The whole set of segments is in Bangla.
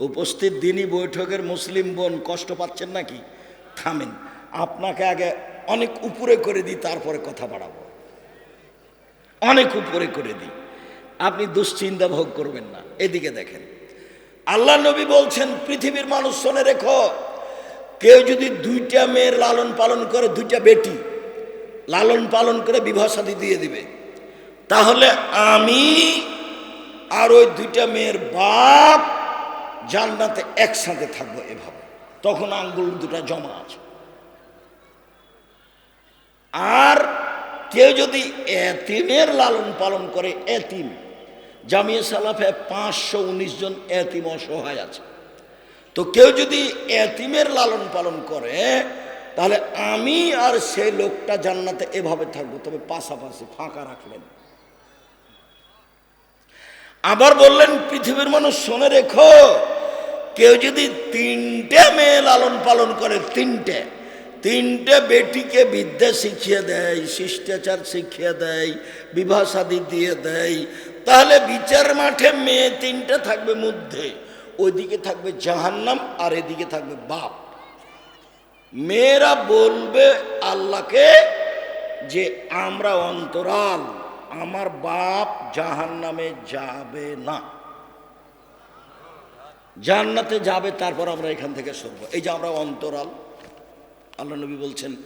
উপস্থিত দিনই বৈঠকের মুসলিম বোন কষ্ট পাচ্ছেন নাকি? থামেন, আপনাকে আগে অনেক উপরে করে দিই, তারপরে কথা বাড়াবো। অনেক উপরে করে দিই। আপনি দুশ্চিন্তা ভোগ করবেন না, এদিকে দেখেন। আল্লাহ নবী বলছেন, পৃথিবীর মানুষ শোনে রেখো, কেউ যদি দুইটা মেয়ের লালন পালন করে, দুইটা বেটি লালন পালন করে বিবাহ দিয়ে দিবে, তাহলে আমি আর ওই দুইটা মেয়ের বাপ জান্নাতে একসাথে থাকব এভাবে। তখন আঙ্গুল দুটা জমা আছে। আর কেউ যদি এতিমের লালন পালন করে, এতিম, জামিয়া সালাফে পাঁচশো উনিশ জন এতিম অসহায় আছে। তো কেউ যদি এতিমের লালন পালন করে, তাহলে আমি আর সেই লোকটা জান্নাতে এভাবে থাকব, তবে পাশাপাশি ফাঁকা রাখলেন। আবার বললেন, পৃথিবীর মানুষ, শোনে রেখো কেউ যদি তিনটে মেয়ে লালন পালন করে, তিনটে তিনটে বেটিকে বিদ্যা শিখিয়ে দেয়, শিষ্টাচার শিখিয়ে দেয়, বিবাহ শাদী দিয়ে দেয়, তাহলে বিচার মাঠে মেয়ে তিনটে থাকবে মধ্যে, ওইদিকে থাকবে জাহান্নাম আর এদিকে থাকবে বাপ। মেয়েরা বলবে আল্লাহকে যে আমরা অন্তরাল, আমার বাপ জাহান নামে যাবে না। জান্নাতে যাবে, তারপর আমরা এখান থেকে সরব। এই যে আমরা অন্তরাল, আল্লাহ নবী বলছেন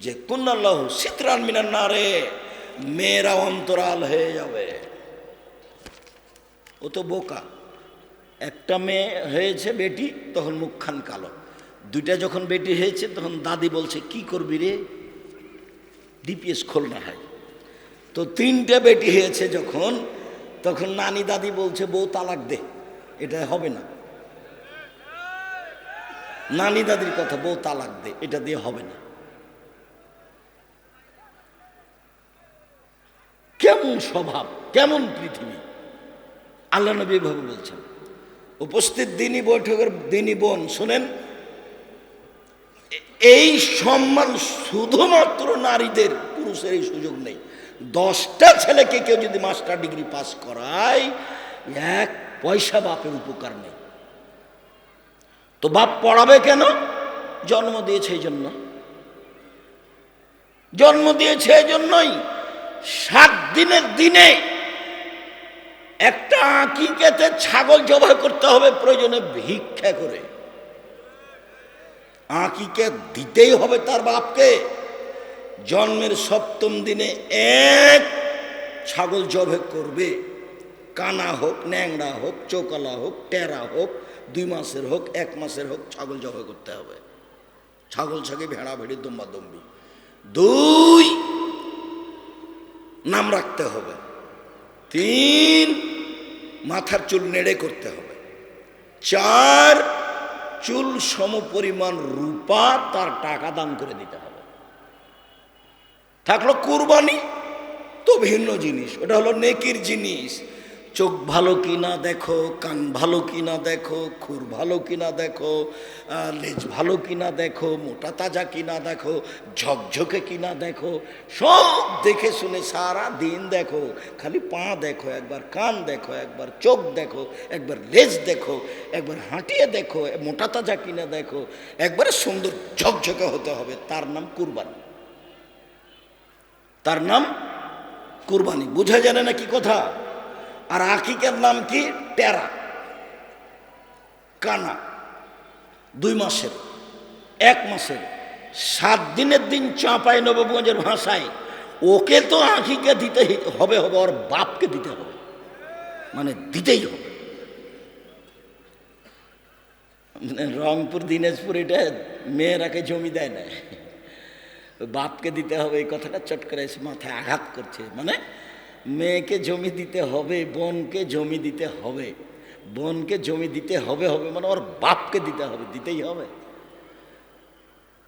যে কুন্নাল্লাহ সিতরান মিনার না রে মেয়েরা অন্তরাল হয়ে যাবে। ও তো বোকা। একটা মেয়ে হয়েছে বেটি, তখন মুখখান কালো। দুইটা যখন বেটি হয়েছে, তখন দাদি বলছে, কি করবি রে? ডিপিএস খোল না হয় তো তিনটে বেটি হয়েছে যখন, তখন নানি দাদি বলছে, বউ তালাক দে। এটা হবে না। নানি দাদির কথা, বউ তালাক দে, এটা দিয়ে হবে না। কেমন স্বভাব, কেমন পৃথিবী? আল্লাহ নবী ভাবে বলছেন। উপস্থিত দিনই বৈঠকের দিনই বোন, শোনেন, এই সম্মান শুধুমাত্র নারীদের, পুরুষের এই সুযোগ নেই। দশটা ছেলেকে কেউ যদি মাস্টার ডিগ্রি পাস করায়, এক পয়সা বাপের উপকার নেই। তো বাপ পড়াবে কেন? জন্ম দিয়েছে এই জন্য। জন্ম দিয়েছে এই জন্যই সাত দিনের দিনে একটা আঁকিকেতে ছাগল জবাই করতে হবে, প্রয়োজনে ভিক্ষা করে। আঁকিকে দিতেই হবে তার বাপকে। জন্মের সপ্তম দিনে এক ছাগল জবে করবে। কানা হোক, ন্যাংড়া হোক, চোকালা হোক, টেরা হোক দুই মাসের হোক, এক মাসের হোক, ছাগল জবে করতে হবে। ছাগল ছাগি ভেড়া ভেড়ি দম্বা দম্বি। দুই, নাম রাখতে হবে। তিন, মাথার চুল নেড়ে করতে হবে। চার, চুল সম পরিমাণ রূপা, তার টাকা দান করে দিতে হবে। থাকল কুরবানি, তো ভিন্ন জিনিস। ওটা হলো নেকির জিনিস। চোখ ভালো কি না দেখো, কান ভালো কি না দেখো, খুর ভালো কি না দেখো লেজ ভালো কি না দেখো, মোটা তাজা কি না দেখো, ঝকঝকে কি না দেখো, সব দেখে শুনে সারা দিন দেখো, খালি পা দেখো একবার, কান দেখো একবার, চোখ দেখো একবার, লেজ দেখো একবার, হাঁটিয়ে দেখো, মোটা তাজা কি না দেখো, একবারে সুন্দর ঝকঝকে হতে হবে, তার নাম কুরবানি। তার নাম কুরবানি। বুঝা জানে না কি কথা? আর আকিকের নাম কি? টেরা কানা। দুই মাসের। এক মাসের। সাত দিনের দিন চাঁপাই নবগঞ্জের ভাষায় ওকে তো আঁকিকে দিতে হবে হবে, ওর বাপকে দিতে হবে। মানে দিতেই হবে। মানে রংপুর, দিনাজপুর, এটা মেয়েরাকে জমি দেয় না। বাপকে দিতে হবে, এই কথাটা চট করে এসে মাথায় আঘাত করছে। মানে মেয়েকে জমি দিতে হবে, বোনকে জমি দিতে হবে। বোনকে জমি দিতে হবে হবে মানে ওর বাপকে দিতে হবে, দিতেই হবে।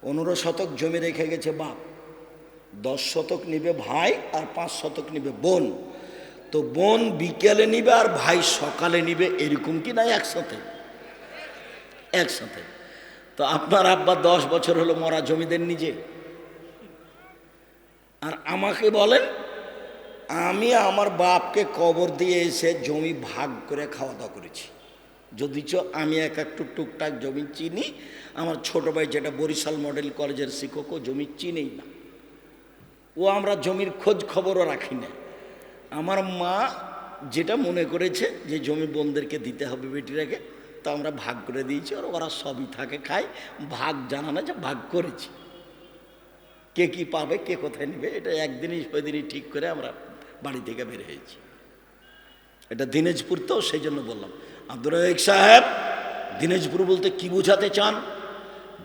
পনেরো শতক জমি রেখে গেছে বাপ। দশ শতক নিবে ভাই আর পাঁচ শতক নিবে বোন। তো বোন বিকেলে নিবে আর ভাই সকালে নিবে, এরকম কি না একসাথে? একসাথে। তো আপনার আব্বা দশ বছর হলো মরা জমিদের নিজে। আর আমাকে বলেন আমি আমার বাপকে কবর দিয়ে এসে জমি ভাগ করে খাওয়া দাওয়া করেছি। যদিচ আমি এক একটু টুকটাক জমি চিনি, আমার ছোট ভাই যেটা বরিশাল মডেল কলেজের শিক্ষকও জমি চিনেই না। ও আমরা জমির খোঁজ খবরও রাখি না। আমার মা যেটা মনে করেছে যে জমি বোনদেরকে দিতে হবে বেটিরাকে তো আমরা ভাগ করে দিয়েছি আর ওরা সবই থাকে, খায়, ভাগ জানা না যে ভাগ করেছি। কে কি পাবে, কে কোথায় নেবে, এটা একদিনই, সেদিনই ঠিক করে আমরা বাড়ি থেকে বের হয়েছি। এটা দিনাজপুর তো, সেই জন্য বললাম। আব্দুর রহিক সাহেব, দিনাজপুর বলতে কি বুঝাতে চান?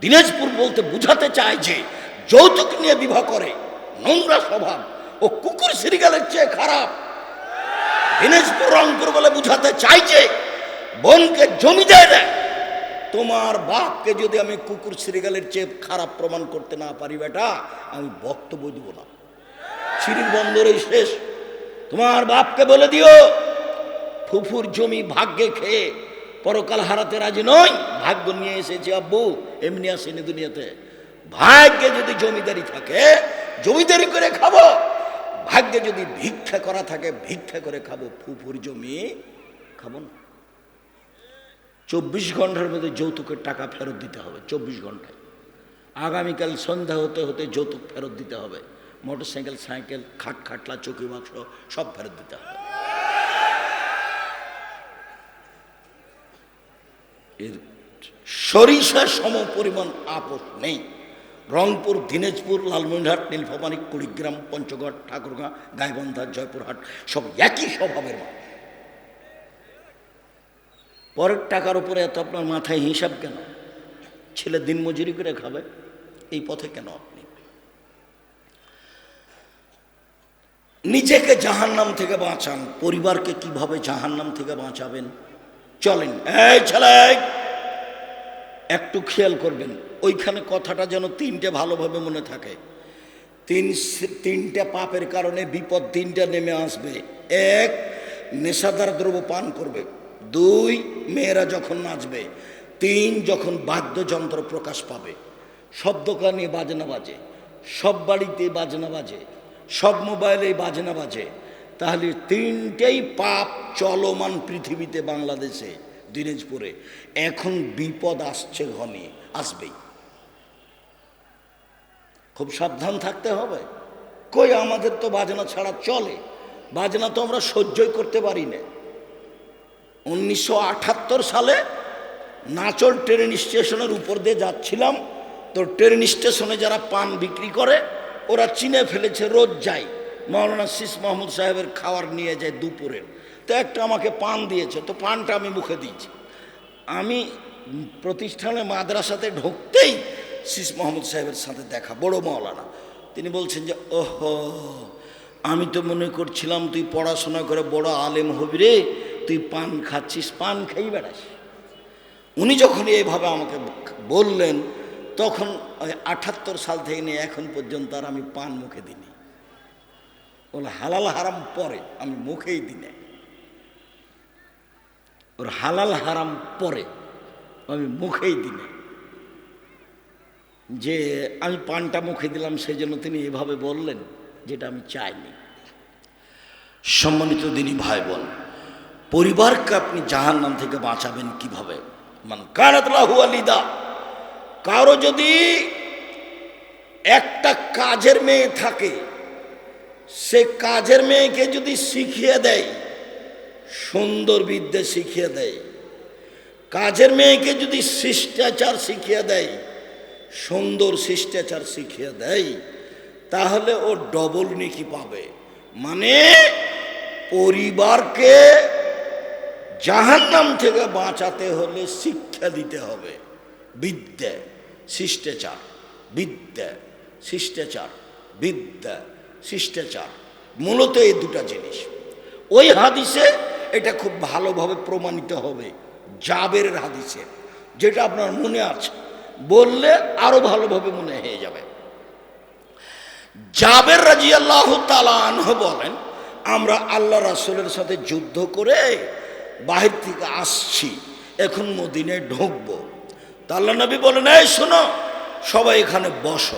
দিনাজপুর বলতে বুঝাতে চায় যে, যৌতুক নিয়ে বিবাহ করে, নোংরা স্বভাব ও কুকুর সিরিগালের চেয়ে খারাপ। দিনাজপুর, রংপুর বলে বুঝাতে চাইছে বোনকে জমি দেয় না। তোমার বাপকে যদি আমি কুকুর সিরিগালের চেয়ে খারাপ প্রমাণ করতে না পারি বেটা, আমি বক্তব্য দিব না। সিঁড়ির বন্দরেই শেষ। তোমার বাপকে বলে দিও, ফুফুর জমি ভাগ্যে খেয়ে পরকাল হারাতে রাজি নয়। ভাগ্য নিয়ে এসেছে আব্বু, এমনি আসেনি দুনিয়াতে। ভাগ্যে যদি জমিদারি থাকে, জমিদারি করে খাব। ভাগ্যে যদি ভিক্ষা করা থাকে, ভিক্ষা করে খাব। ফুফুর জমি খাব না। চব্বিশ ঘণ্টার মধ্যে যৌতুকের টাকা ফেরত দিতে হবে, চব্বিশ ঘন্টায়। আগামীকাল সন্ধ্যা হতে হতে যৌতুক ফেরত দিতে হবে। মোটর সাইকেল, খাট, খাটলা চৌকি বাক্স, সব ফেরত দিতে হবে। এর সরিষা সম পরিমাণ আপোষ নেই। রংপুর, দিনাজপুর, লালমনিরহাট, নীলফামারী, কুড়িগ্রাম, পঞ্চগড়, ঠাকুরগাঁ, গাইবান্ধা, জয়পুরহাট, সব একই স্বভাবের মানুষ। পরের টাকার উপরে এত আপনার মাথায় হিসাব কেন? ছেলে দিনমজুরি করে খাবে, এই পথে কেন আপনি নিজেকে জাহান্নাম থেকে বাঁচান। পরিবারকে কীভাবে জাহান্নাম থেকে বাঁচাবেন? চলেন, এই ছেলে, একটু খেয়াল করবেন, ওইখানে কথাটা যেন তিনটে ভালোভাবে মনে থাকে। তিন তিনটে পাপের কারণে বিপদ তিনটা নেমে আসবে। এক, নেশাদার দ্রব্য পান করবে। দুই, মেয়েরা যখন নাচবে। তিন, যখন বাদ্যযন্ত্র প্রকাশ পাবে। সব দোকানে বাজনা বাজে। সব বাড়িতে বাজনা বাজে। সব মোবাইলে বাজনা বাজে। তাহলে তিনটেই পাপ চলমান পৃথিবীতে, বাংলাদেশে, দিনাজপুরে। এখন বিপদ আসছে ঘনিয়ে আসবেই। খুব সাবধান থাকতে হবে। কই আমাদের তো বাজনা ছাড়া চলে। বাজনা তো আমরা সহ্যই করতে পারি না। উনিশশো আটাত্তর সালে নাচল ট্রেন স্টেশনের উপর দিয়ে যাচ্ছিলাম। তো ট্রেন স্টেশনে যারা পান বিক্রি করে ওরা চিনে ফেলেছে, রোজ যায়। মৌলানা শীষ মাহমুদ সাহেবের খাবার নিয়ে যায় দুপুরের তো একটা আমাকে পান দিয়েছে, তো পানটা আমি মুখে দিয়েছি। আমি প্রতিষ্ঠানে মাদ্রাসাতে ঢুকতেই শীষ মাহমুদ সাহেবের সাথে দেখা, বড় মৌলানা। তিনি বলছেন যে, ওহো, আমি তো মনে করছিলাম তুই পড়াশোনা করে বড় আলেম হবি রে, তুই পান খাচ্ছিস, পান খেয়ে বেড়াস। উনি যখন এইভাবে আমাকে বললেন, তখন ওই আঠাত্তর সাল থেকে নিয়ে এখন পর্যন্ত আর আমি পান মুখে দিনি বলে হালাল হারাম পরে আমি মুখেই দিনে ওর হালাল হারাম পরে আমি মুখেই দিনে যে আমি পানটা মুখে দিলাম সেই জন্য তিনি এভাবে বললেন, যেটা আমি চাইনি। সম্মানিত দিনী ভাই বোন পরিবারকে আপনি জাহান নাম থেকে বাঁচাবেন কীভাবে? মান কারাতলাহু আলিদা। কারও যদি একটা কাজের মেয়ে থাকে, সে কাজের মেয়েকে যদি শিখিয়ে দেয়, সুন্দর বিদ্যা শিখিয়ে দেয়, কাজের মেয়েকে যদি শিষ্টাচার শিখিয়ে দেয়, সুন্দর শিষ্টাচার শিখিয়ে দেয়, তাহলে ও ডবল নেকি পাবে। মানে পরিবারকে জাহান্নাম থেকে বাঁচাতে হলে শিক্ষা দিতে হবে, বিদ্যা। শিষ্টাচার, বিদ্যা শিষ্টাচার বিদ্যা, শিষ্টাচার, মূলত এই দুটা জিনিস। ওই হাদিসে এটা খুব ভালোভাবে প্রমাণিত হবে জাবের হাদিসে। যেটা আপনার মনে আছে, বললে আরও ভালোভাবে মনে হয়ে যাবে। জাবের রাজি আল্লাহ বলেন, আমরা আল্লাহ রাসুলের সাথে যুদ্ধ করে বাহির থেকে আসছি, এখন মদিনে ঢুকবো। তা আল্লাহ নবী বলেন, এই শোনো, সবাই এখানে বসো।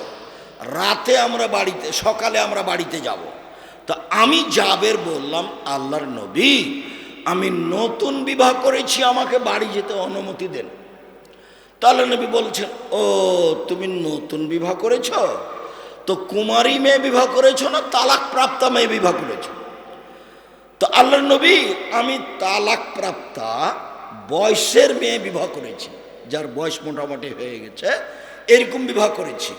রাতে আমরা বাড়িতে, সকালে আমরা বাড়িতে যাব। তা আমি জাবের বললাম, আল্লাহর নবী, আমি নতুন বিবাহ করেছি, আমাকে বাড়ি যেতে অনুমতি দেন। তাহলে নবী বলছেন, ও, তুমি নতুন বিবাহ করেছ? তো কুমারী মেয়ে বিবাহ করেছ না তালাক প্রাপ্তা মেয়ে বিবাহ করেছ? তো আল্লাহ নবী, আমি তালাক প্রাপ্তা বয়সের মেয়ে বিবাহ করেছি। যার বয়স মোটামুটি হয়ে গেছে, এরকম বিবাহ করেছি।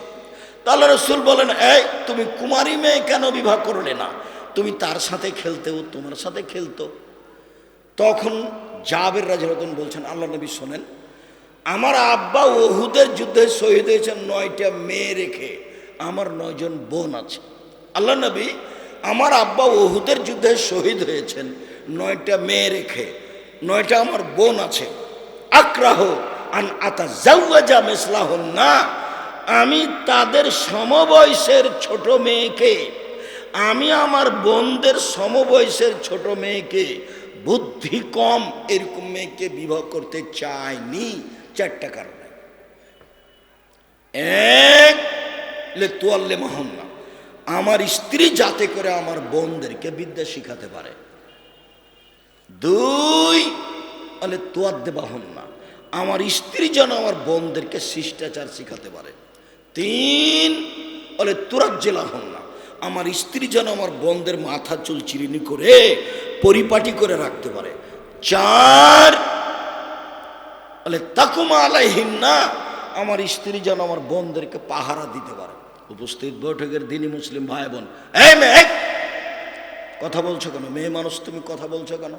তাহলে রসুল বলেন, এই, তুমি কুমারী মেয়ে কেন বিবাহ করলে না? তুমি তার সাথে খেলতেও তোমার সাথে খেলতো। তখন জাবের রাজরতন বলছেন, আল্লাহ নবী শোনেন, আমার আব্বা ওহুদের যুদ্ধে শহীদ হয়েছেন নয়টা মেয়ে রেখে, আমার নয়জন বোন আছে। আল্লাহ নবী, আমার আব্বা ওহুদের যুদ্ধে শহীদ হয়েছেন নয়টা মেয়ে রেখে, নয়টা আমার বোন আছে। আক্রাহ আন আতা জাউজা মেসলাহ না আমি তাদের সমবয়সের ছোট মেয়েকে, আমি আমার বোনদের সমবয়সের ছোট মেয়েকে, বুদ্ধি কম এরকম মেয়েকে বিবাহ করতে চাইনি, চারটা কারণে। এক, লে তোয়াল্লে মহন্না, আমার স্ত্রী যাতে করে আমার বোনদেরকে বিদ্যা শিখাতে পারে। দুই তোয়াদ্দে বাহন্না আমার স্ত্রী যেন আমার বোনদেরকে শিষ্টাচার শিখাতে পারে। তিন, বলে তুরাজ্জেলা হন না। আমার স্ত্রী যেন আমার বোনদের মাথা চুল চিরিনি করে, পরিপাটি করে রাখতে পারে। চার, বলে, তাকুমা আলাইহিন না, আমার স্ত্রী যেন আমার বোনদেরকে পাহারা দিতে পারে। উপস্থিত বৈঠকের দিনই মুসলিম ভাই বোন। কথা বলছো কেন? মেয়ে মানুষ তুমি কথা বলছো কেন?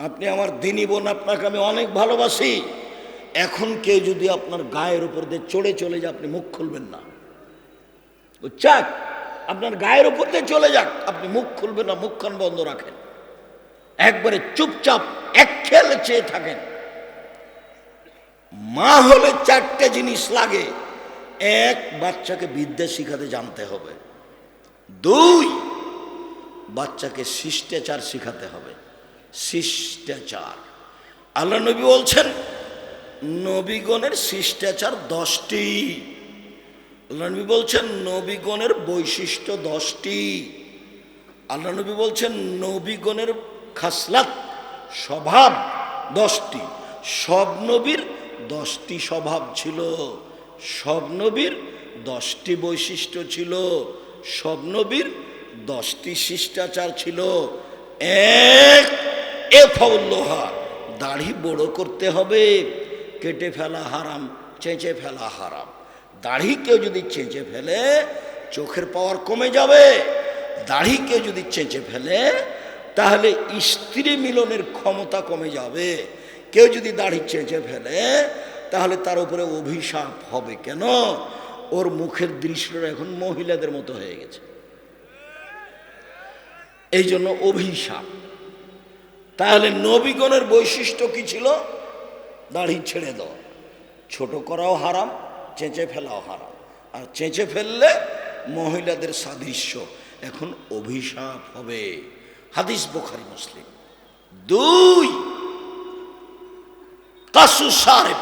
আপনি আমার দিনী বোন, আপনাকে আমি অনেক ভালোবাসি। এখন কেউ যদি আপনার গায়ের উপর দিয়ে চড়ে চলে যায়, আপনি মুখ খুলবেন না। চাক আপনার গায়ের উপর দিয়ে চলে যাক, আপনি মুখ খুলবেন না, মুখখান বন্ধ রাখেন। একবারে চুপচাপ এক খেয়ালে চেয়ে থাকেন। মা হলে চারটে জিনিস লাগে। এক, বাচ্চাকে বিদ্যা শিখাতে জানতে হবে। দুই, বাচ্চাকে শিষ্টাচার শিখাতে হবে। শিষ্টাচার। আল্লাহ নবী বলছেন, নবীগণের শিষ্টাচার দশটি। আল্লাহ নবী বলছেন, নবীগণের বৈশিষ্ট্য দশটি। আল্লাহ নবী বলছেন, নবীগণের খাসলাত, স্বভাব দশটি। সব নবীর দশটি স্বভাব ছিল। সব নবীর দশটি বৈশিষ্ট্য ছিল। সব নবীর দশটি শিষ্টাচার ছিল। এক এ দাড়ি বড় করতে হবে, কেটে ফেলা হারাম, চেঁচে ফেলা হারাম। দাড়ি কেউ যদি চেঁচে ফেলে, চোখের পাওয়ার কমে যাবে। দাড়ি কেউ যদি চেঁচে ফেলে, তাহলে স্ত্রী মিলনের ক্ষমতা কমে যাবে। কেউ যদি দাড়ি চেঁচে ফেলে, তাহলে তার উপরে অভিশাপ হবে। কেন? ওর মুখের দৃশ্যটা এখন মহিলাদের মতো হয়ে গেছে। এই জন্য অভিশাপ। তাহলে নবীগণের বৈশিষ্ট্য কি ছিল? দাড়ি ছেড়ে দাও। ছোট করাও হারাম, চেঁচে ফেলাও হারাম। আর চেঁচে ফেললে মহিলাদের সাদৃশ্য এখন অভিশাপ হবে। হাদিস বোখারি, মুসলিম। দুই, কাসু সারেব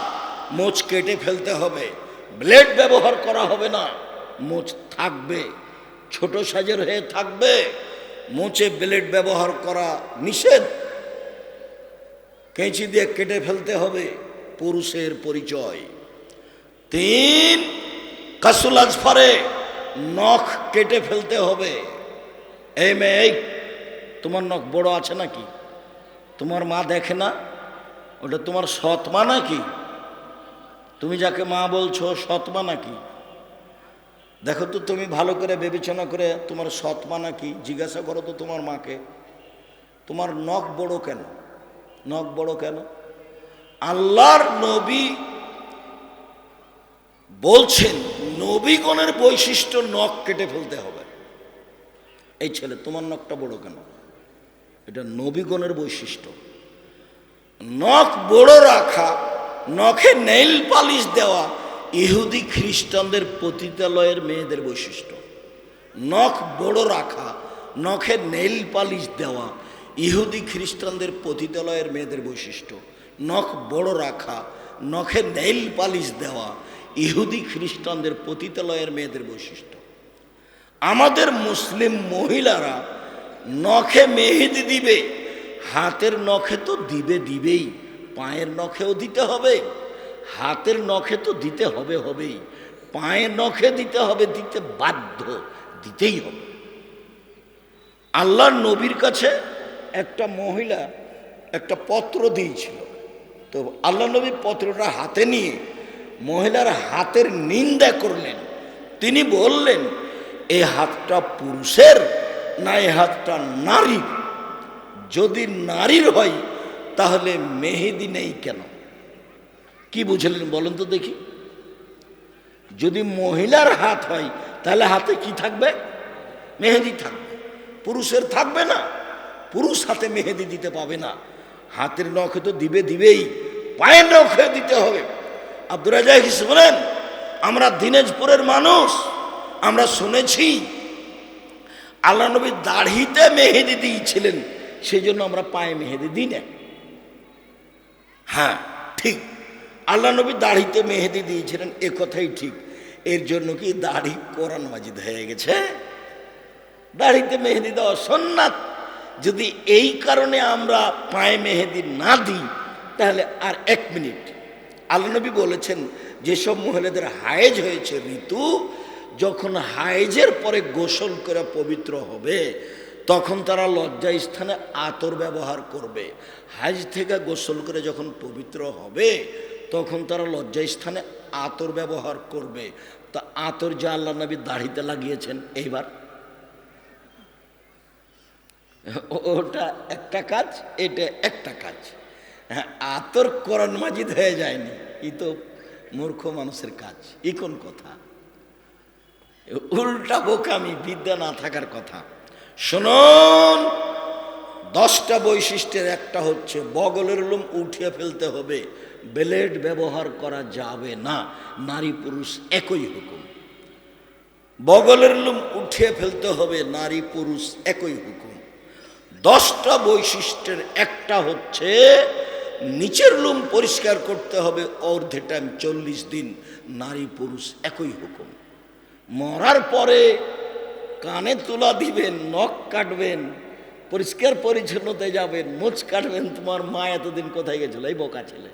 মোচ কেটে ফেলতে হবে। ব্লেড ব্যবহার করা হবে না, মোচ থাকবে। ছোট সাজের হয়ে থাকবে। মোচে ব্লেড ব্যবহার করা নিষেধ। কেঁচি দিয়ে কেটে ফেলতে হবে, পুরুষের পরিচয়। তিন, কাসুল আজফারে নখ কেটে ফেলতে হবে। এই মেয়ে তোমার নখ বড় আছে নাকি? তোমার মা দেখে না? ওটা তোমার সৎ মা নাকি? তুমি যাকে মা বলছো, সৎ মা নাকি? দেখো তো তুমি ভালো করে বিবেচনা করে তোমার সৎ মা নাকি? জিজ্ঞাসা করো তো তোমার মাকে। তোমার নখ বড় কেন? নখ বড় কেন? আল্লাহর নবী বলছেন, নবীগণের বৈশিষ্ট্য নখ কেটে ফেলতে হবে। এই ছেলে, তোমার নখটা বড় কেন? এটা নবীগণের বৈশিষ্ট্য। নখ বড় রাখা, নখে নেইল পালিশ দেওয়া, ইহুদি খ্রিস্টানদের পতিতালয়ের মেয়েদের বৈশিষ্ট্য। নখ বড় রাখা, নখে নেইল পালিশ দেওয়া ইহুদি খ্রিস্টানদের পতিতালয়ের মেয়েদের বৈশিষ্ট্য। নখ বড় রাখা, নখে নেইল পালিশ দেওয়া, ইহুদি খ্রিস্টানদের পতিতালয়ের মেয়েদের বৈশিষ্ট্য। আমাদের মুসলিম মহিলারা নখে মেহেদি দিবে, হাতের নখে তো দিবে দিবেই, পায়ের নখেও দিতে হবে, হাতের নখে তো দিতে হবে হবেই, পায়ের নখে দিতে হবে, দিতে বাধ্য, দিতেই হবে। আল্লাহর নবীর কাছে একটা মহিলা একটা পত্র দিয়েছিল। তো আল্লাহ নবী পত্রটা হাতে নিয়ে মহিলার হাতের নিন্দা করলেন। তিনি বললেন এই হাতটা পুরুষের না এই হাতটা নারীর? যদি নারীর হয়, তাহলে মেহেদি নেই কেন? কি বুঝলেন বলেন তো দেখি। যদি মহিলার হাত হয়, তাহলে হাতে কি থাকবে? মেহেদি থাকবে। পুরুষের থাকবে না। পুরুষ হাতে মেহেদি দিতে পাবে না। হাতের নখে তো দিবে দিবেই, পায়ের নখে দিতে হবে। আব্দুর শোনেন আমরা দিনাজপুরের মানুষ, আমরা শুনেছি, আল্লাহ নবী দাড়িতে মেহেদি দিয়েছিলেন সেই জন্য আমরা পায়ে মেহেদি দিই না। হ্যাঁ ঠিক। আল্লাহ নবী দাড়িতে মেহেদি দিয়েছিলেন, এ কথাই ঠিক। এর জন্য কি দাড়ি কোরআন মাজিদ হয়ে গেছে? দাড়িতে মেহেদি দেওয়া সন্ন্যাত। যদি এই কারণে আমরা পায়ে মেহেদি না দিই, তাহলে আর এক মিনিট। আল্লাহ নবী বলেছেন, যেসব মহিলাদের হায়েজ হয়েছে ঋতু, যখন হায়েজের পরে গোসল করে পবিত্র হবে, তখন তারা লজ্জা স্থানে আতর ব্যবহার করবে। হাজ থেকে গোসল করে যখন পবিত্র হবে, তখন তারা লজ্জা স্থানে আতর ব্যবহার করবে। তা আতর যা আল্লাহ নবী দাড়িতে লাগিয়েছেন, এইবার ওটা একটা কাজ, এটা একটা কাজ। হ্যাঁ আতর করণ মাজিদ হয়ে যায়নি, ই তো মূর্খ মানুষের কাজ, ই কোন কথা? উল্টা বোকামি, বিদ্যা না থাকার কথা। শুনুন, দশটা বৈশিষ্ট্যের একটা হচ্ছে, বগলের লোম উঠিয়ে ফেলতে হবে, ব্লেড ব্যবহার করা যাবে না, নারী পুরুষ একই হুকুম। বগলের লোম উঠিয়ে ফেলতে হবে, নারী পুরুষ একই হুকুম। দশটা বৈশিষ্ট্যের একটা হচ্ছে, নিচের লোম পরিষ্কার করতে হবে অর্ধে টাইম চল্লিশ দিন, নারী পুরুষ একই হুকুম। মরার পরে কানে তুলা দিবেন, নখ কাটবেন, পরিষ্কার পরিচ্ছন্নতায় যাবেন, মোচ কাটবেন, তোমার মা এতদিন কোথায় গেছিল? এই বোকা ছেলে।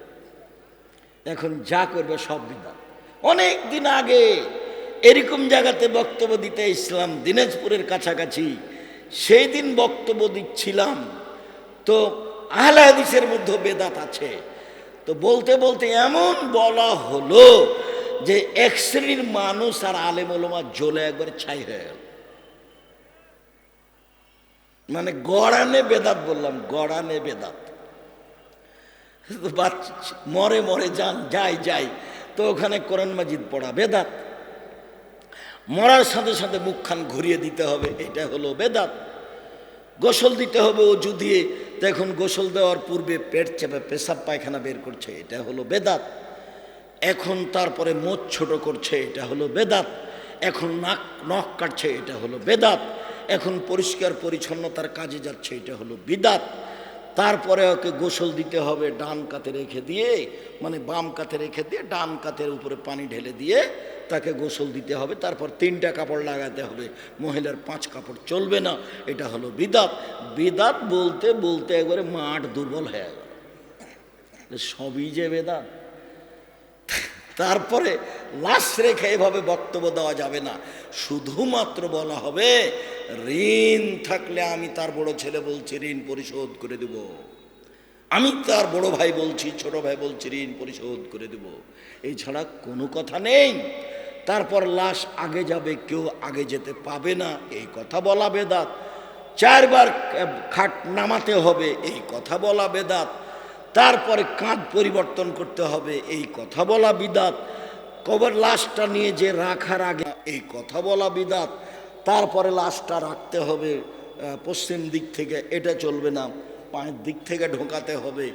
এখন যা করবে সব বিধান। অনেক দিন আগে এরকম জায়গাতে বক্তব্য দিতে ইসলাম দিনাজপুরের কাছাকাছি। সেই দিন বক্তব্য দিচ্ছিলাম। তো আহলে মধ্যে বেদাত আছে। তো বলতে বলতে এমন বলা হলো যে এক শ্রেণির মানুষ আর আলেম ওলমা জ্বলে একবার ছাই হয়ে গেল। মানে গড়ানে বেদাত বললাম, গড়ানে বেদাত। মরে মরে যান, যাই যাই। তো ওখানে কোরআন মাজিদ পড়া বেদাত। মরার সাথে সাথে মুখখান ঘুরিয়ে দিতে হবে, এটা হলো বেদাত। গোসল দিতে হবে অজু দিয়ে এখন গোসল দেওয়ার পূর্বে পেট চেপে পেশাব পায়খানা বের করছে, এটা হলো বেদাত। এখন তারপরে মোচ ছোট করছে, এটা হলো বেদাত। এখন নাক, নখ কাটছে, এটা হলো বেদাত। এখন পরিষ্কার পরিচ্ছন্নতার কাজে যাচ্ছে, এটা হলো বিদাত। তারপরে ওকে গোসল দিতে হবে, ডান কাতে রেখে দিয়ে মানে বাম কাতে রেখে দিয়ে, ডান কাতের উপরে পানি ঢেলে দিয়ে তাকে গোসল দিতে হবে। তারপর তিনটা কাপড় লাগাতে হবে। মহিলার পাঁচ কাপড় চলবে না, এটা হলো বিদাত। বিদাত বলতে বলতে একবারে মাঠ দুর্বল হয়ে গেল। সবই যে বেদাত। তারপরে লাশ রেখে এভাবে বক্তব্য দেওয়া যাবে না। শুধুমাত্র বলা হবে, ঋণ থাকলে আমি তার বড় ছেলে বলছি, ঋণ পরিশোধ করে দেব। আমি তার বড় ভাই বলছি, ছোট ভাই বলছি, ঋণ পরিশোধ করে দেব। এছাড়া কোনো কথা নেই। তারপর লাশ আগে যাবে, কেউ আগে যেতে পাবে না। এই কথা বলা বেদাত। চারবার খাট নামাতে হবে, এই কথা বলা বেদাত। তারপরে কাঁধ পরিবর্তন করতে হবে, এই কথা বলা বিদাত। কবর লাশটা নিয়ে যে রাখার আগে এই কথা বলা বিদাত। তারপরে লাশটা রাখতে হবে পশ্চিম দিক থেকে, এটা চলবে না, পায়ের দিক থেকে ঢোকাতে হবে।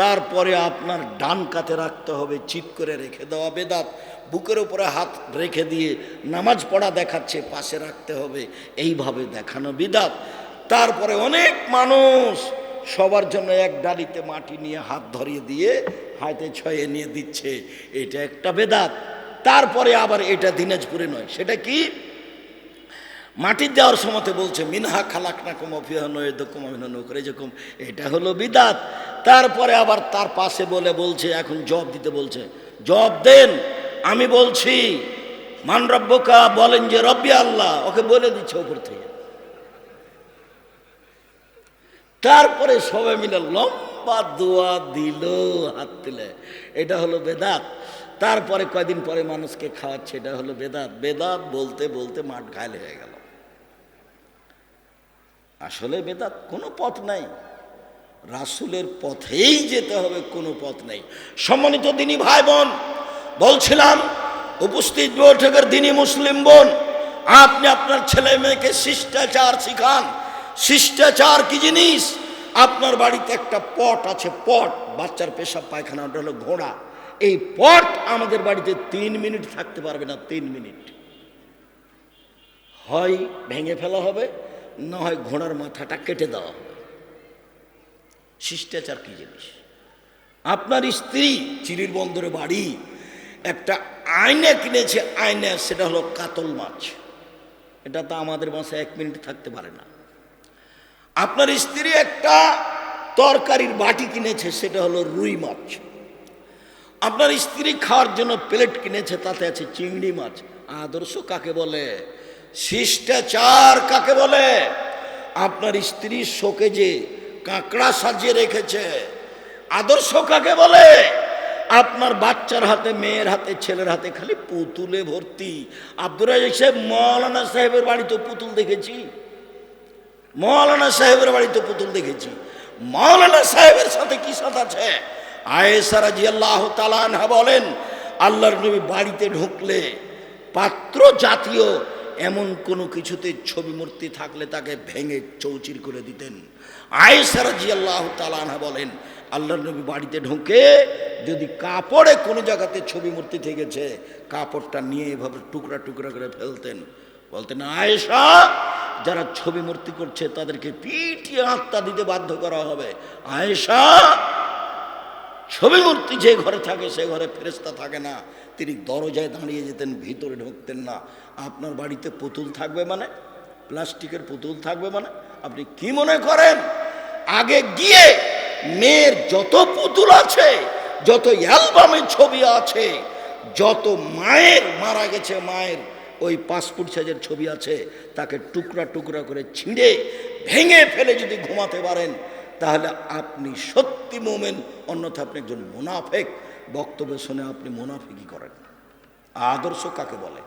তারপরে আপনার ডান কাতে রাখতে হবে চিৎ করে রেখে দেওয়া বেদাত। বুকের উপরে হাত রেখে দিয়ে নামাজ পড়া দেখাচ্ছে, পাশে রাখতে হবে, এইভাবে দেখানো বিদাত। তারপরে অনেক মানুষ সবার জন্য এক ডালিতে মাটি নিয়ে হাত ধরিয়ে দিয়ে হাতে ছয়ে নিয়ে দিচ্ছে। এটা একটা বেদাত। তারপরে আবার এটা দিনাজপুরে নয়। সেটা কি? মাটি দেওয়ার সময়তে বলছে, মিনহা খালাক না কম অফিহানুকুম যেরকম, এটা হলো বিদাত। তারপরে আবার তার পাশে বলে বলছে, এখন জব দিতে বলছে জব দেন, আমি বলছি, মান রব্বকা বলেন যে, রব্বি আল্লাহ, ওকে বলে দিচ্ছে ওপর থেকে। তারপরে সবাই মিলে লম্বা দোয়া দিল হাত তুলে। এটা হলো বেদাত। তারপরে কয়দিন পরে মানুষকে খাওয়াচ্ছে, এটা হলো বেদাত। বেদাত বলতে বলতে মাঠ ঘায়ল হয়ে গেল। আসলে বেদাত কোনো পথ নাই। রাসুলের পথেই যেতে হবে, কোনো পথ নেই। সম্মানিত দিনী ভাই বোন বলছিলাম, উপস্থিত বৈঠকের দিনী মুসলিম বোন, আপনি আপনার ছেলে মেয়েকে শিষ্টাচার শিখান। শিষ্টাচার কি জিনিস? আপনার বাড়িতে একটা পট আছে, পট। বাচ্চার পেশাব পায়খানা, ওটা হলো ঘোড়া। এই পট আমাদের বাড়িতে তিন মিনিট থাকতে পারবে না, তিন মিনিট। হয় ভেঙে ফেলা হবে, না হয় ঘোড়ার মাথাটা কেটে দেওয়া হবে। শিষ্টাচার কি জিনিস? আপনার স্ত্রী চিরির বন্দরে বাড়ি, একটা আয়না কিনেছে, আয়না, সেটা হলো কাতল মাছ। এটা তো আমাদের বাসায় এক মিনিট থাকতে পারে না। আপনার স্ত্রী একটা তরকারির বাটি কিনেছে, সেটা হলো রুই মাছ। আপনার স্ত্রী খাওয়ার জন্য প্লেট কিনেছে, তাতে আছে চিংড়ি মাছ। আদর্শ কাকে বলে? শিষ্টাচার কাকে বলে? আপনার স্ত্রী শোকে যে কাঁকড়া সাজিয়ে রেখেছে। আদর্শ কাকে বলে? আপনার বাচ্চার হাতে, মেয়ের হাতে, ছেলের হাতে খালি পুতুলে ভর্তি। আব্দুর সাহেব, মৌলানা সাহেবের বাড়িতে পুতুল দেখেছি। মৌলানা সাহেবের বাড়িতে পুতুল দেখেছি। মৌলানা সাহেবের সাথে কি সাথ আছে? আয়েসা জি আল্লাহ তালানহা বলেন, আল্লাহর নবী বাড়িতে ঢুকলে পাত্র জাতীয় এমন কোনো কিছুতে ছবি মূর্তি থাকলে তাকে ভেঙে চৌচির করে দিতেন। আয়েসা জি আল্লাহ তালানহা বলেন, আল্লাহর নবী বাড়িতে ঢুকে যদি কাপড়ে কোনো জায়গাতে ছবি মূর্তি থেকেছে, কাপড়টা নিয়ে এভাবে টুকরা টুকরা করে ফেলতেন। বলতেন, আয়েশা, যারা ছবি মূর্তি করছে, তাদেরকে পিটিয়ে আত্মা দিতে বাধ্য করা হবে। আয়েশা, ছবি মূর্তি যে ঘরে থাকে, সে ঘরে ফেরেস্তা থাকে না। তিনি দরজায় দাঁড়িয়ে যেতেন, ভিতরে ঢুকতেন না। আপনার বাড়িতে পুতুল থাকবে মানে? প্লাস্টিকের পুতুল থাকবে মানে? আপনি কি মনে করেন? আগে গিয়ে মেয়ের যত পুতুল আছে, যত অ্যালবামের ছবি আছে, যত মায়ের মারা গেছে মায়ের ওই পাসপোর্ট সাইজের ছবি আছে, তাকে টুকরা টুকরা করে ছিঁড়ে ভেঙে ফেলে যদি ঘুমাতে পারেন, তাহলে আপনি সত্যি মোমেন, অন্যথা আপনি একজন মুনাফেক। বক্তব্য শুনে আপনি মুনাফিকি করেন। আদর্শ কাকে বলে?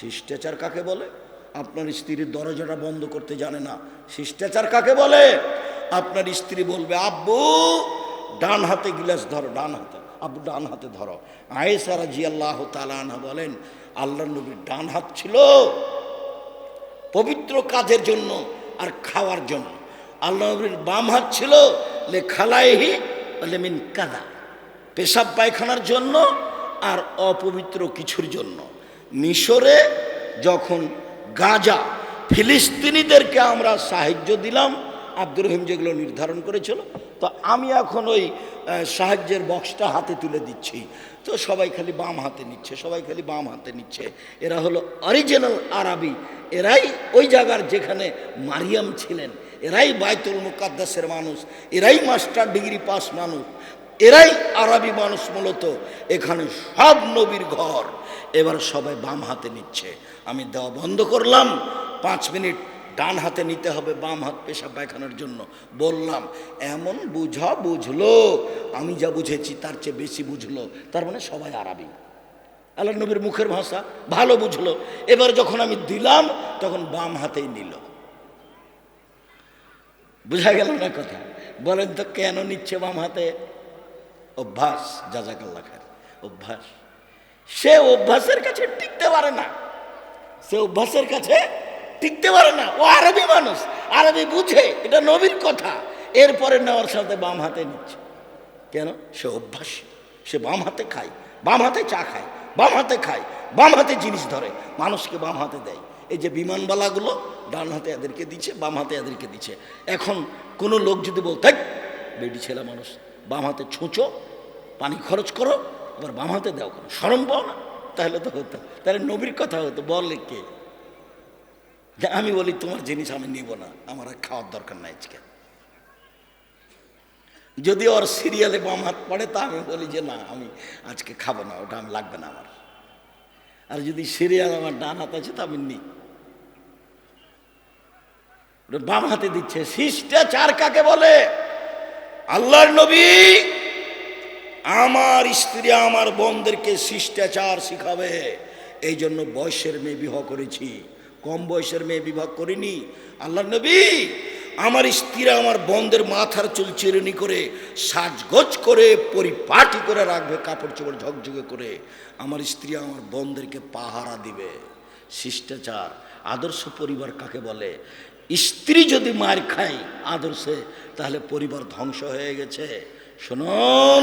শিষ্টাচার কাকে বলে? আপনার স্ত্রীর দরজাটা বন্ধ করতে জানে না। শিষ্টাচার কাকে বলে? আপনার স্ত্রী বলবে, আব্বু, ডান হাতে গিলাস ধরো, ডান হাতে, আব্বু, ডান হাতে ধরো। আয়েসারা জি আল্লাহ তালানা বলেন আল্লাহ নবীর ডান হাত ছিল পবিত্র কাজের জন্য আর খাওয়ার জন্য। আল্লাহ নবীর বাম হাত ছিল লে খালাইহি বলে মিন কাদা। পেশাব পায়খানার জন্য আর অপবিত্র কিছুর জন্য। মিশরে যখন গাজা, ফিলিস্তিনিদেরকে আমরা সাহায্য দিলাম, আব্দুর রহিম যেগুলো নির্ধারণ করেছিল, তো আমি এখন ওই সাহায্যের বক্সটা হাতে তুলে দিচ্ছি। তো সবাই খালি বাম হাতে নিচ্ছে, সবাই খালি বাম হাতে নিচ্ছে। এরা হলো অরিজিনাল আরবি। এরাই ওই জায়গার যেখানে মারিয়াম ছিলেন। এরাই বাইতুল মুকাদ্দাসের মানুষ। এরাই মাস্টার ডিগ্রি পাস মানুষ। এরাই আরবি মানুষ মূলত। এখানে সব নবীর ঘর। এবার সবাই বাম হাতে নিচ্ছে। আমি দেওয়া বন্ধ করলাম। পাঁচ মিনিট ডান হাতে নিতে হবে, বাম হাত পেশাব পায়খানার জন্য। বললাম, এমন বুঝা বুঝলো। আমি যা বুঝেছি তার চেয়ে বেশি বুঝলো। তার মানে সবাই আরবি। আল্লাহ নবীর মুখের ভাষা ভালো বুঝলো। এবার যখন আমি দিলাম, তখন বাম হাতেই নিল। বুঝা গেল না কথা? বলেন তো, কেন নিচ্ছে বাম হাতে? অভ্যাস যা জাজাকাল্লা খায় অভ্যাস। সে অভ্যাসের কাছে টিকতে পারে না। সে অভ্যাসের কাছে টিকতে পারে না। ও আরবি মানুষ। আরবি বুঝে, এটা নবীর কথা। এরপরে নেওয়ার সাথে বাম হাতে নিচ্ছে। কেন? সে অভ্যাস। সে বাম হাতে খায়। বাম হাতে চা খায়। বাম হাতে খায়। বাম হাতে জিনিস ধরে। মানুষকে বাম হাতে দেয়। এই যে বিমানবালাগুলো ডান হাতে এদেরকে দিচ্ছে, বাম হাতে এদেরকে দিচ্ছে। এখন কোনো লোক যদি বলতে বেডি ছেলে মানুষ, বাম হাতে ছুঁচো, পানি খরচ করো, আবার বাম হাতে দাও করো সরম পাও না? তাহলে তো হতো। তাহলে নবীর কথা হতো। বলে কে? আমি বলি, তোমার জিনিস আমি নিব না। আমার আর খাওয়ার দরকার নাই আজকে। যদি ওর সিরিয়ালে বাম হাত পড়ে, তা আমি বলি যে, না, আমি আজকে খাব না, ওটা আমি লাগবে না আমার। আর যদি সিরিয়াল আমার ডান হাত আছে, তা আমি নিই ওটা বাম হাতে দিচ্ছে, শিষ্টাচার কাকে বলে? আল্লাহর নবী আমার স্ত্রী, আমার বোনদেরকে শিষ্টাচার শিখাবে। এই জন্য বয়সের মেয়ে বিবাহ করেছি। কম বয়সের মেয়ে বিবাহ করিনি। আল্লাহ নবী, আমার স্ত্রীরা আমার বোনদের মাথার চুল চিরুনি করে সাজগোজ করে, পরিপাটি করে রাখবে, কাপড় চোপড় ঝকঝকে করে। আমার স্ত্রী আমার বোনদেরকে পাহারা দিবে। শিষ্টাচার, আদর্শ পরিবার কাকে বলে? স্ত্রী যদি মার খায় আদর্শে, তাহলে পরিবার ধ্বংস হয়ে গেছে। শুনুন,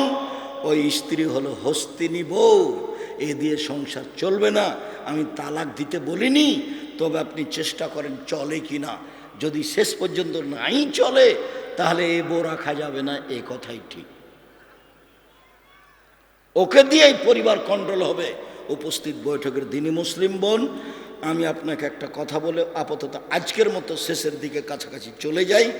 ওই স্ত্রী হলো হস্তিনী বউ। এ দিয়ে সংসার চলবে না। আমি তালাক দিতে বলিনি তবে আপনি চেষ্টা করেন চলে কি না। যদি শেষ পর্যন্ত নাই চলে, তাহলে এ বউ রাখা যাবে না, এ কথাই ঠিক। ওকে দিয়েই পরিবার কন্ট্রোল হবে। উপস্থিত বৈঠকের দিনই মুসলিম বোন, আমি আপনাকে একটা কথা বলে আপাতত আজকের মতো শেষের দিকে কাছাকাছি চলে যাই।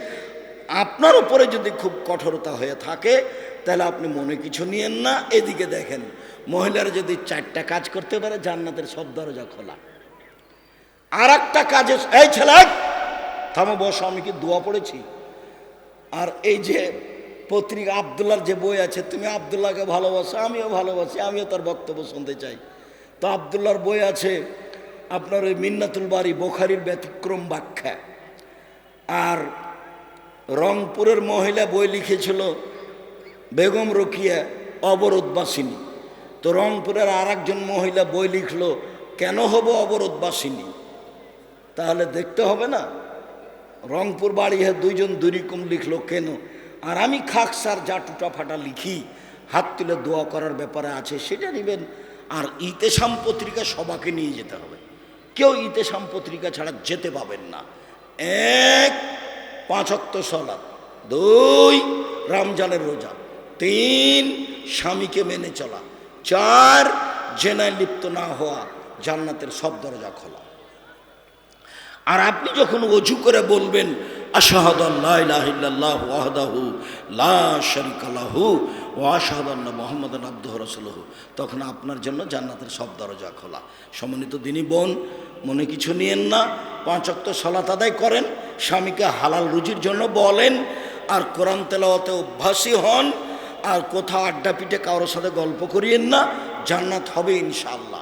আপনার উপরে যদি খুব কঠোরতা হয়ে থাকে, তাহলে আপনি মনে কিছু নিয়েন না, এদিকে দেখেন মহিলারা যদি চারটা কাজ করতে পারে, জান্নাতের সব দরজা খোলা। আর একটা কাজে এই ছেলে, থামো বসো, আমি কি দোয়া পড়েছি? আর এই যে পত্রিকা আবদুল্লার যে বই আছে, তুমি আবদুল্লাহকে ভালোবাসো, আমিও ভালোবাসি, আমিও তার বক্তব্য শুনতে চাই। তো আবদুল্লার বই আছে আপনার ওই মিন্নাতুল বাড়ি বোখারির ব্যতিক্রম ব্যাখ্যা। আর রংপুরের মহিলা বই লিখেছিল বেগম রকিয়া, অবরোধবাসিনী। তো রংপুরের আর মহিলা বই লিখলো, কেন হব অবরোধবাসিনী? তাহলে দেখতে হবে না। রংপুর বাড়ি হ্যাঁ দুইজন দুরিকম লিখলো কেন? আর আমি খাকসার যা টুটা ফাটা লিখি, হাত তুলে দোয়া করার ব্যাপারে আছে সেটা নেবেন। আর ইতেসাম পত্রিকা সবাকে নিয়ে যেতে হবে। কেউ ইতেসাম পত্রিকা ছাড়া যেতে পাবেন না। এক পাঁচক্ত সলাৎ। দুই, রমজানের রোজা। তিন, স্বামীকে মেনে চলা। চার, জেনায় লিপ্ত না হওয়া, জান্নাতের সব দরজা খোলা। আর আপনি যখন অজু করে বলবেন তখন আপনার জন্য জান্নাতের সব দরজা খোলা। সমন্বিত দিনই বোন, মনে কিছু নিয়েন না, পাঁচ অক্ত সলাত আদায় করেন, স্বামীকে হালাল রুজির জন্য বলেন, আর কোরআন তেলাওয়াতে অভ্যাসী হন, আর কোথাও আড্ডা পিঠে কারোর সাথে গল্প করিয়েন না, জান্নাত হবে ইনশাআল্লাহ।